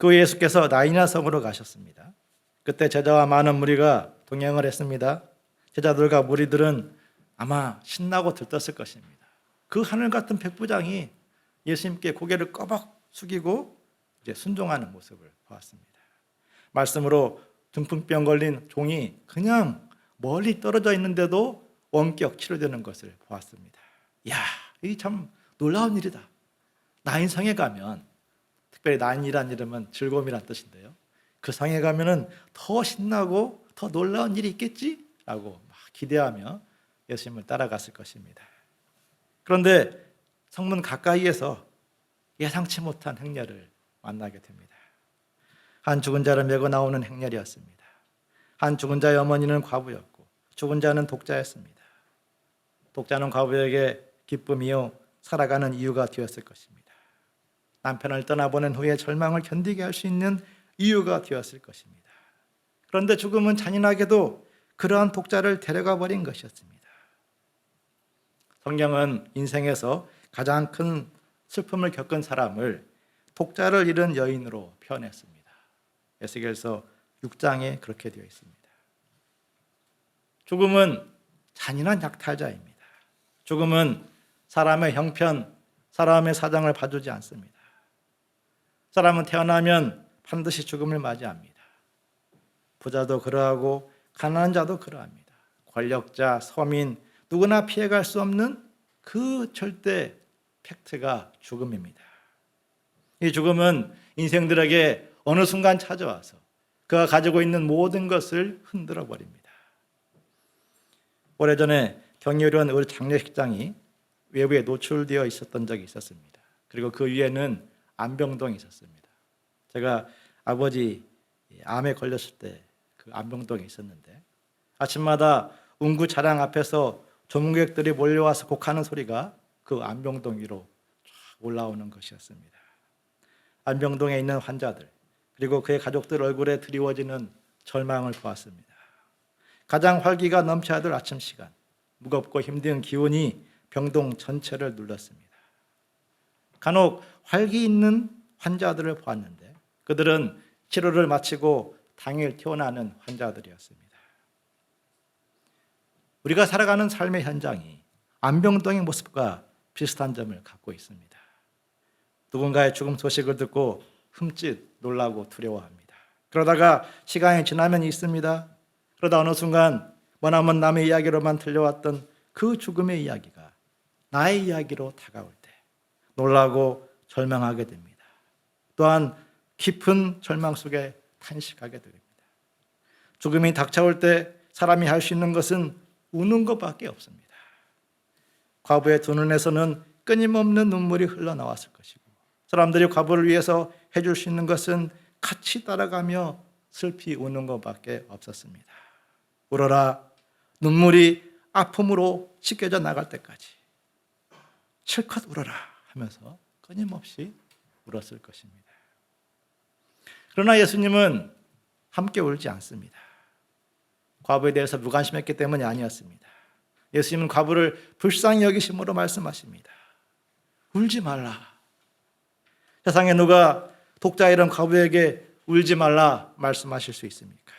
그 예수께서 나이나 성으로 가셨습니다. 그때 제자와 많은 무리가 동행을 했습니다. 제자들과 무리들은 아마 신나고 들떴을 것입니다. 그 하늘 같은 백부장이 예수님께 고개를 꺼벅 숙이고 이제 순종하는 모습을 보았습니다. 말씀으로 중풍병 걸린 종이 그냥 멀리 떨어져 있는데도 원격 치료되는 것을 보았습니다. 야, 이 참 놀라운 일이다. 나인 성에 가면 특별히 나인이란 이름은 즐거움이란 뜻인데요. 그 성에 가면은 더 신나고 더 놀라운 일이 있겠지라고 막 기대하며 예수님을 따라갔을 것입니다. 그런데 성문 가까이에서 예상치 못한 행렬을 만나게 됩니다. 한 죽은 자를 메고 나오는 행렬이었습니다. 한 죽은 자의 어머니는 과부였고 죽은 자는 독자였습니다. 독자는 과부에게 기쁨이요 살아가는 이유가 되었을 것입니다. 남편을 떠나보낸 후에 절망을 견디게 할 수 있는 이유가 되었을 것입니다. 그런데 죽음은 잔인하게도 그러한 독자를 데려가 버린 것이었습니다. 성경은 인생에서 가장 큰 슬픔을 겪은 사람을 독자를 잃은 여인으로 표현했습니다. 에스겔서 6장에 그렇게 되어 있습니다. 죽음은 잔인한 약탈자입니다. 죽음은 사람의 형편, 사람의 사정을 봐주지 않습니다. 사람은 태어나면 반드시 죽음을 맞이합니다. 부자도 그러하고 가난한 자도 그러합니다. 권력자, 서민 누구나 피해갈 수 없는 그 절대 팩트가 죽음입니다. 이 죽음은 인생들에게 어느 순간 찾아와서 그가 가지고 있는 모든 것을 흔들어 버립니다. 오래전에 경유련 을 장례식장이 외부에 노출되어 있었던 적이 있었습니다. 그리고 그 위에는 안병동이 있었습니다. 제가 아버지 암에 걸렸을 때 그 안병동에 있었는데 아침마다 운구 차량 앞에서 조문객들이 몰려와서 곡하는 소리가 그 안병동 위로 쫙 올라오는 것이었습니다. 안병동에 있는 환자들 그리고 그의 가족들 얼굴에 드리워지는 절망을 보았습니다. 가장 활기가 넘쳐야 될 아침 시간 무겁고 힘든 기운이 병동 전체를 눌렀습니다. 간혹 활기 있는 환자들을 보았는데 그들은 치료를 마치고 당일 퇴원하는 환자들이었습니다. 우리가 살아가는 삶의 현장이 안병동의 모습과 비슷한 점을 갖고 있습니다. 누군가의 죽음 소식을 듣고 흠칫 놀라고 두려워합니다. 그러다가 시간이 지나면 있습니다. 그러다 어느 순간 머나먼 남의 이야기로만 들려왔던 그 죽음의 이야기가 나의 이야기로 다가올 때 놀라고 절망하게 됩니다. 또한 깊은 절망 속에 탄식하게 됩니다. 죽음이 닥쳐올 때 사람이 할 수 있는 것은 우는 것밖에 없습니다. 과부의 두 눈에서는 끊임없는 눈물이 흘러나왔을 것이고 사람들이 과부를 위해서 해줄 수 있는 것은 같이 따라가며 슬피 우는 것밖에 없었습니다. 울어라 눈물이 아픔으로 씻겨져 나갈 때까지 실컷 울어라 하면서 끊임없이 울었을 것입니다. 그러나 예수님은 함께 울지 않습니다. 과부에 대해서 무관심했기 때문이 아니었습니다. 예수님은 과부를 불쌍히 여기심으로 말씀하십니다. 울지 말라. 세상에 누가 독자 이런 과부에게 울지 말라 말씀하실 수 있습니까?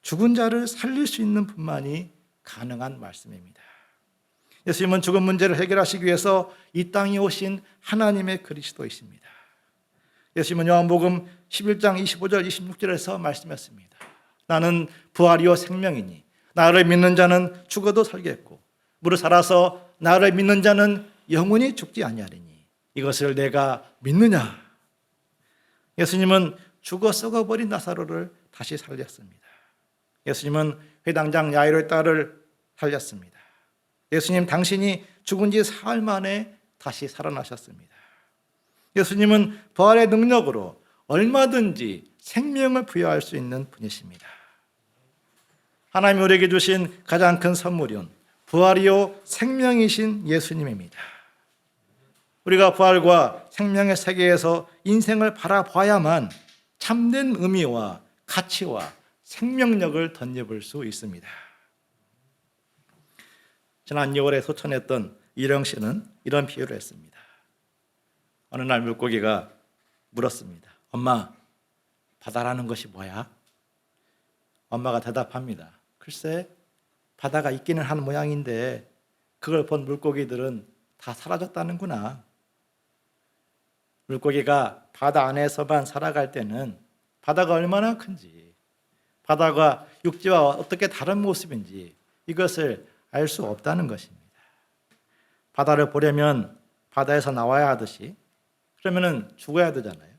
죽은 자를 살릴 수 있는 분만이 가능한 말씀입니다. 예수님은 죽은 문제를 해결하시기 위해서 이 땅에 오신 하나님의 그리스도이십니다. 예수님은 요한복음 11장 25절 26절에서 말씀했습니다. 나는 부활이요 생명이니 나를 믿는 자는 죽어도 살겠고 무릇 살아서 나를 믿는 자는 영원히 죽지 아니하리니 이것을 내가 믿느냐? 예수님은 죽어 썩어버린 나사로를 다시 살렸습니다. 예수님은 회당장 야이로의 딸을 살렸습니다. 예수님 당신이 죽은 지 사흘 만에 다시 살아나셨습니다. 예수님은 부활의 능력으로 얼마든지 생명을 부여할 수 있는 분이십니다. 하나님 우리에게 주신 가장 큰 선물은 부활이요 생명이신 예수님입니다. 우리가 부활과 생명의 세계에서 인생을 바라봐야만 참된 의미와 가치와 생명력을 덧입을 수 있습니다. 지난 6월에 소천했던 이령 씨는 이런 비유를 했습니다. 어느 날 물고기가 물었습니다. 엄마, 바다라는 것이 뭐야? 엄마가 대답합니다. 글쎄, 바다가 있기는 한 모양인데 그걸 본 물고기들은 다 사라졌다는구나. 물고기가 바다 안에서만 살아갈 때는 바다가 얼마나 큰지, 바다가 육지와 어떻게 다른 모습인지 이것을 알 수 없다는 것입니다. 바다를 보려면 바다에서 나와야 하듯이 그러면은 죽어야 되잖아요.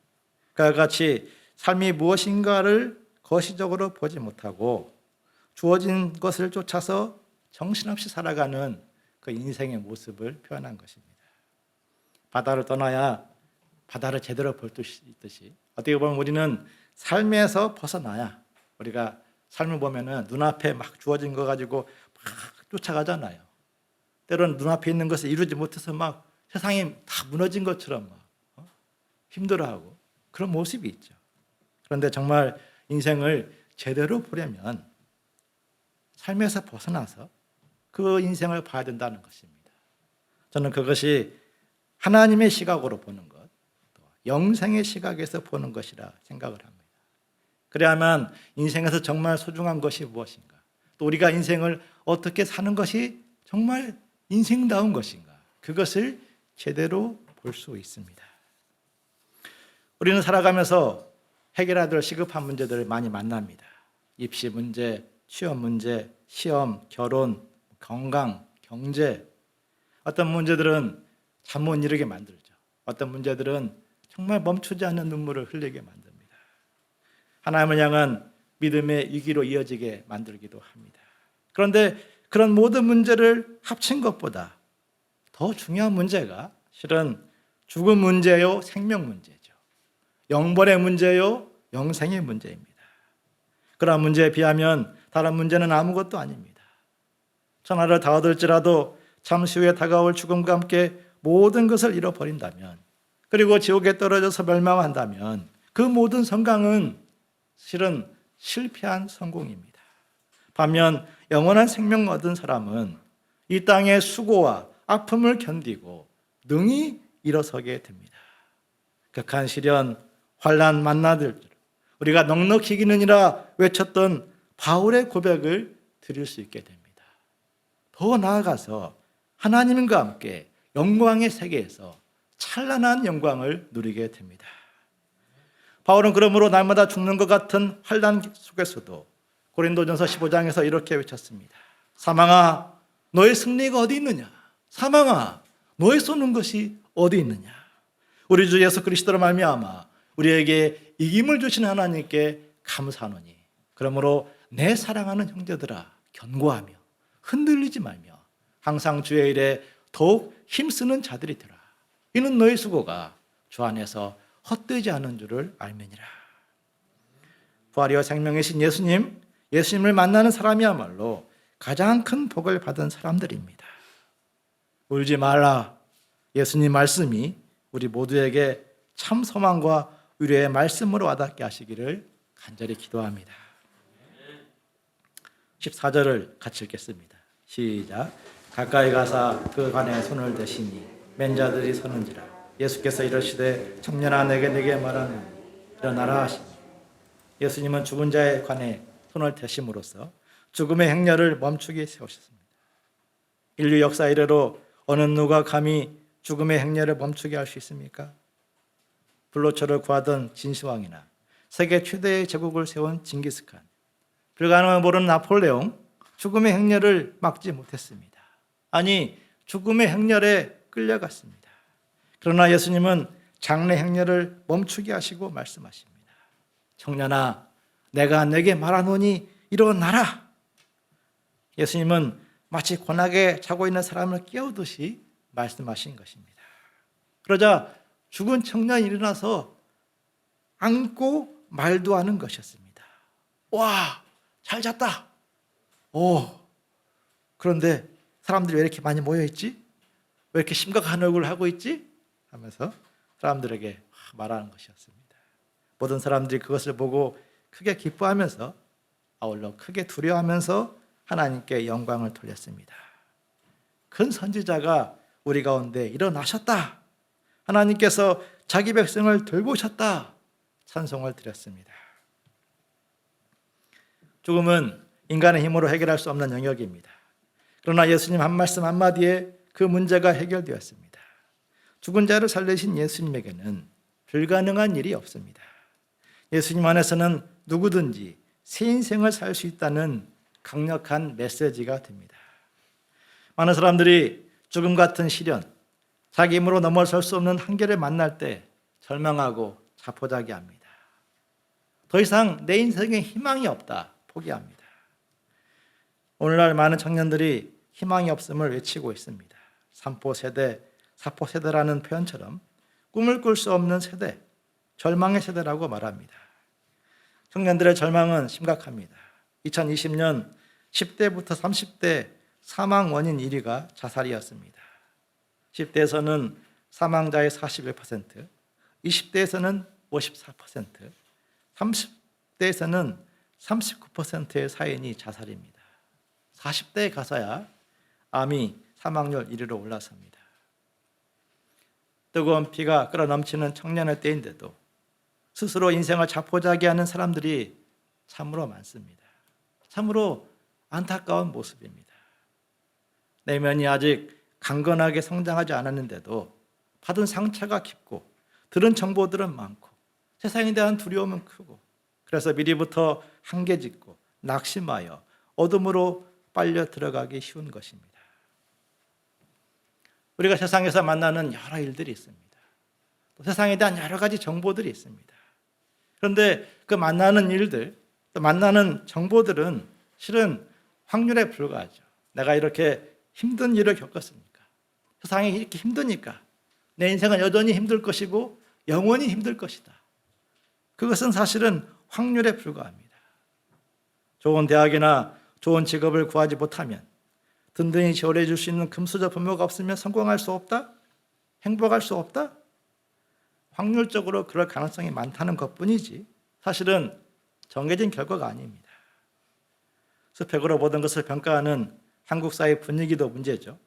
그와 같이 삶이 무엇인가를 거시적으로 보지 못하고 주어진 것을 쫓아서 정신없이 살아가는 그 인생의 모습을 표현한 것입니다. 바다를 떠나야 바다를 제대로 볼 수 있듯이 어떻게 보면 우리는 삶에서 벗어나야 우리가 삶을 보면은 눈앞에 막 주어진 거 가지고 막 쫓아가잖아요. 때로는 눈앞에 있는 것을 이루지 못해서 막 세상이 다 무너진 것처럼 막 어? 힘들어하고 그런 모습이 있죠. 그런데 정말 인생을 제대로 보려면 삶에서 벗어나서 그 인생을 봐야 된다는 것입니다. 저는 그것이 하나님의 시각으로 보는 것, 또 영생의 시각에서 보는 것이라 생각을 합니다. 그래야만 인생에서 정말 소중한 것이 무엇인가, 또 우리가 인생을 어떻게 사는 것이 정말 인생다운 것인가, 그것을 제대로 볼 수 있습니다. 우리는 살아가면서 해결해야 될 시급한 문제들을 많이 만납니다. 입시 문제, 취업 문제, 시험, 결혼, 건강, 경제. 어떤 문제들은 잠 못 이루게 만들죠. 어떤 문제들은 정말 멈추지 않는 눈물을 흘리게 만듭니다. 하나님을 향한 믿음의 위기로 이어지게 만들기도 합니다. 그런데 그런 모든 문제를 합친 것보다 더 중요한 문제가 실은 죽음 문제요, 생명 문제죠. 영벌의 문제요, 영생의 문제입니다. 그러한 문제에 비하면 다른 문제는 아무것도 아닙니다. 천하를 다 얻을지라도 잠시 후에 다가올 죽음과 함께 모든 것을 잃어버린다면 그리고 지옥에 떨어져서 멸망한다면 그 모든 성강은 실은 실패한 성공입니다. 반면 영원한 생명 얻은 사람은 이 땅의 수고와 아픔을 견디고 능히 일어서게 됩니다. 극한 시련, 환란 만나들 우리가 넉넉히 이기느니라 외쳤던 바울의 고백을 드릴 수 있게 됩니다. 더 나아가서 하나님과 함께 영광의 세계에서 찬란한 영광을 누리게 됩니다. 바울은 그러므로 날마다 죽는 것 같은 환란 속에서도 고린도전서 15장에서 이렇게 외쳤습니다. 사망아 너의 승리가 어디 있느냐? 사망아 너의 쏘는 것이 어디 있느냐? 우리 주 예수 그리스도로 말미암아 우리에게 이김을 주신 하나님께 감사하노니 그러므로 내 사랑하는 형제들아 견고하며 흔들리지 말며 항상 주의 일에 더욱 힘쓰는 자들이 되라. 이는 너의 수고가 주 안에서 헛되지 않은 줄을 알면이라. 부활이와 생명이신 예수님, 예수님을 만나는 사람이야말로 가장 큰 복을 받은 사람들입니다. 울지 말라. 예수님 말씀이 우리 모두에게 참 소망과 위로의 말씀으로 와닿게 하시기를 간절히 기도합니다. 14절을 같이 읽겠습니다. 시작. 가까이 가사 그 관에 손을 대시니 맨자들이 서는지라 예수께서 이러시되 청년아 내게 내게 말하는 일어나라 하시니 예수님은 죽은 자의 관에 손을 대심으로써 죽음의 행렬을 멈추게 세우셨습니다. 인류 역사 이래로 어느 누가 감히 죽음의 행렬을 멈추게 할 수 있습니까? 불로초를 구하던 진시황이나 세계 최대의 제국을 세운 징기스칸, 불가능을 모르는 나폴레옹, 죽음의 행렬을 막지 못했습니다. 아니, 죽음의 행렬에 끌려갔습니다. 그러나 예수님은 장래 행렬을 멈추게 하시고 말씀하십니다. 청년아, 내가 내게 말하노니 일어나라. 예수님은 마치 고나게 자고 있는 사람을 깨우듯이 말씀하신 것입니다. 그러자 죽은 청년이 일어나서 앉고 말도 하는 것이었습니다. 와, 잘 잤다. 오, 그런데 사람들이 왜 이렇게 많이 모여있지? 왜 이렇게 심각한 얼굴을 하고 있지? 하면서 사람들에게 말하는 것이었습니다. 모든 사람들이 그것을 보고 크게 기뻐하면서 아울러 크게 두려워하면서 하나님께 영광을 돌렸습니다. 큰 선지자가 우리 가운데 일어나셨다. 하나님께서 자기 백성을 돌보셨다. 찬송을 드렸습니다. 죽음은 인간의 힘으로 해결할 수 없는 영역입니다. 그러나 예수님 한 말씀 한마디에 그 문제가 해결되었습니다. 죽은 자를 살리신 예수님에게는 불가능한 일이 없습니다. 예수님 안에서는 누구든지 새 인생을 살 수 있다는 강력한 메시지가 됩니다. 많은 사람들이 죽음 같은 시련, 자기 힘으로 넘어설 수 없는 한계를 만날 때 절망하고 자포자기합니다. 더 이상 내 인생에 희망이 없다 포기합니다. 오늘날 많은 청년들이 희망이 없음을 외치고 있습니다. 삼포 세대, 사포 세대라는 표현처럼 꿈을 꿀 수 없는 세대, 절망의 세대라고 말합니다. 청년들의 절망은 심각합니다. 2020년 10대부터 30대 사망 원인 1위가 자살이었습니다. 10대에서는 사망자의 41%, 20대에서는 54%, 30대에서는 39%의 사인이 자살입니다. 40대에 가서야 암이 사망률 1위로 올라섭니다. 뜨거운 피가 끌어넘치는 청년의 때인데도 스스로 인생을 자포자기하는 사람들이 참으로 많습니다. 참으로 안타까운 모습입니다. 내면이 아직 강건하게 성장하지 않았는데도 받은 상처가 깊고 들은 정보들은 많고 세상에 대한 두려움은 크고 그래서 미리부터 한계 짓고 낙심하여 어둠으로 빨려 들어가기 쉬운 것입니다. 우리가 세상에서 만나는 여러 일들이 있습니다. 또 세상에 대한 여러 가지 정보들이 있습니다. 그런데 그 만나는 일들, 또 만나는 정보들은 실은 확률에 불과하죠. 내가 이렇게 힘든 일을 겪었으니까. 세상이 이렇게 힘드니까. 내 인생은 여전히 힘들 것이고 영원히 힘들 것이다. 그것은 사실은 확률에 불과합니다. 좋은 대학이나 좋은 직업을 구하지 못하면 든든히 지원해 줄 수 있는 금수저 부모가 없으면 성공할 수 없다? 행복할 수 없다? 확률적으로 그럴 가능성이 많다는 것뿐이지 사실은 정해진 결과가 아닙니다. 스펙으로 모든 것을 평가하는 한국 사회 분위기도 문제죠.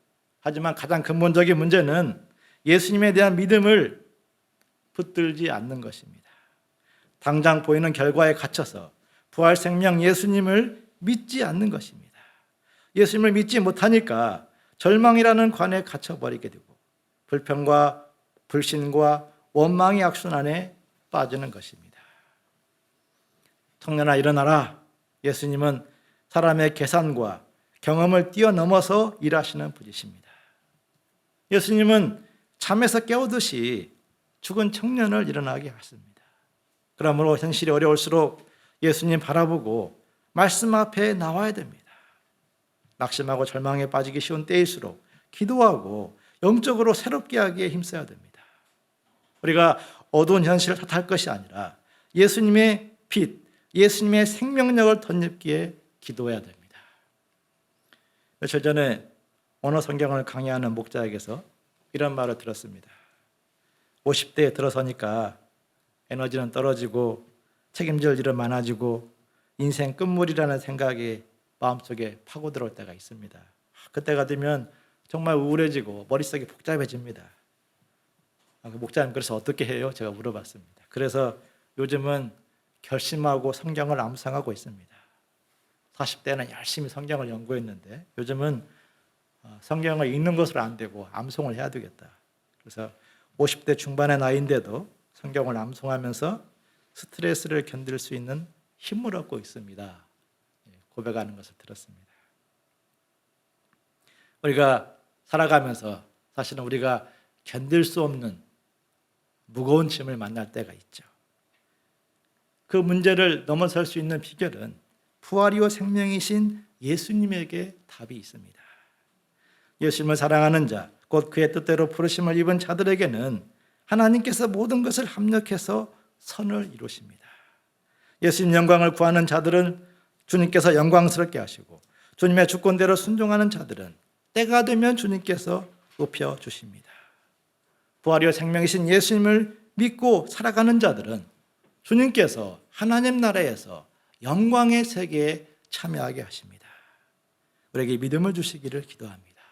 하지만 가장 근본적인 문제는 예수님에 대한 믿음을 붙들지 않는 것입니다. 당장 보이는 결과에 갇혀서 부활 생명 예수님을 믿지 않는 것입니다. 예수님을 믿지 못하니까 절망이라는 관에 갇혀버리게 되고 불평과 불신과 원망의 악순환에 빠지는 것입니다. 청년아 일어나라. 예수님은 사람의 계산과 경험을 뛰어넘어서 일하시는 분이십니다. 예수님은 잠에서 깨우듯이 죽은 청년을 일어나게 하십니다. 그러므로 현실이 어려울수록 예수님 바라보고 말씀 앞에 나와야 됩니다. 낙심하고 절망에 빠지기 쉬운 때일수록 기도하고 영적으로 새롭게 하기에 힘써야 됩니다. 우리가 어두운 현실을 탓할 것이 아니라 예수님의 빛, 예수님의 생명력을 덧입기에 기도해야 됩니다. 며칠 전에 언어 성경을 강의하는 목자에게서 이런 말을 들었습니다. 50대에 들어서니까 에너지는 떨어지고 책임질 일은 많아지고 인생 끝물이라는 생각이 마음속에 파고 들어올 때가 있습니다. 그때가 되면 정말 우울해지고 머릿속이 복잡해집니다. 아, 그 목사님 그래서 어떻게 해요? 제가 물어봤습니다. 그래서 요즘은 결심하고 성경을 암송하고 있습니다. 40대는 열심히 성경을 연구했는데 요즘은 어, 성경을 읽는 것으로 안 되고 암송을 해야 되겠다. 그래서 50대 중반의 나이인데도 성경을 암송하면서 스트레스를 견딜 수 있는 힘을 얻고 있습니다. 예, 고백하는 것을 들었습니다. 우리가 살아가면서 사실은 우리가 견딜 수 없는 무거운 짐을 만날 때가 있죠. 그 문제를 넘어설 수 있는 비결은 부활이요 생명이신 예수님에게 답이 있습니다. 예수님을 사랑하는 자, 곧 그의 뜻대로 부르심을 입은 자들에게는 하나님께서 모든 것을 합력해서 선을 이루십니다. 예수님 영광을 구하는 자들은 주님께서 영광스럽게 하시고 주님의 주권대로 순종하는 자들은 때가 되면 주님께서 높여 주십니다. 부활이요 생명이신 예수님을 믿고 살아가는 자들은 주님께서 하나님 나라에서 영광의 세계에 참여하게 하십니다. 우리에게 믿음을 주시기를 기도합니다.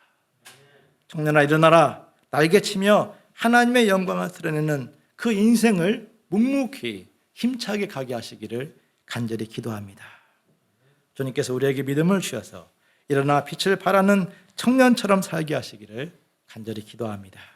청년아 일어나라 날개 치며 하나님의 영광을 드러내는 그 인생을 묵묵히 힘차게 가게 하시기를 간절히 기도합니다. 주님께서 우리에게 믿음을 주셔서 일어나 빛을 발하는 청년처럼 살게 하시기를 간절히 기도합니다.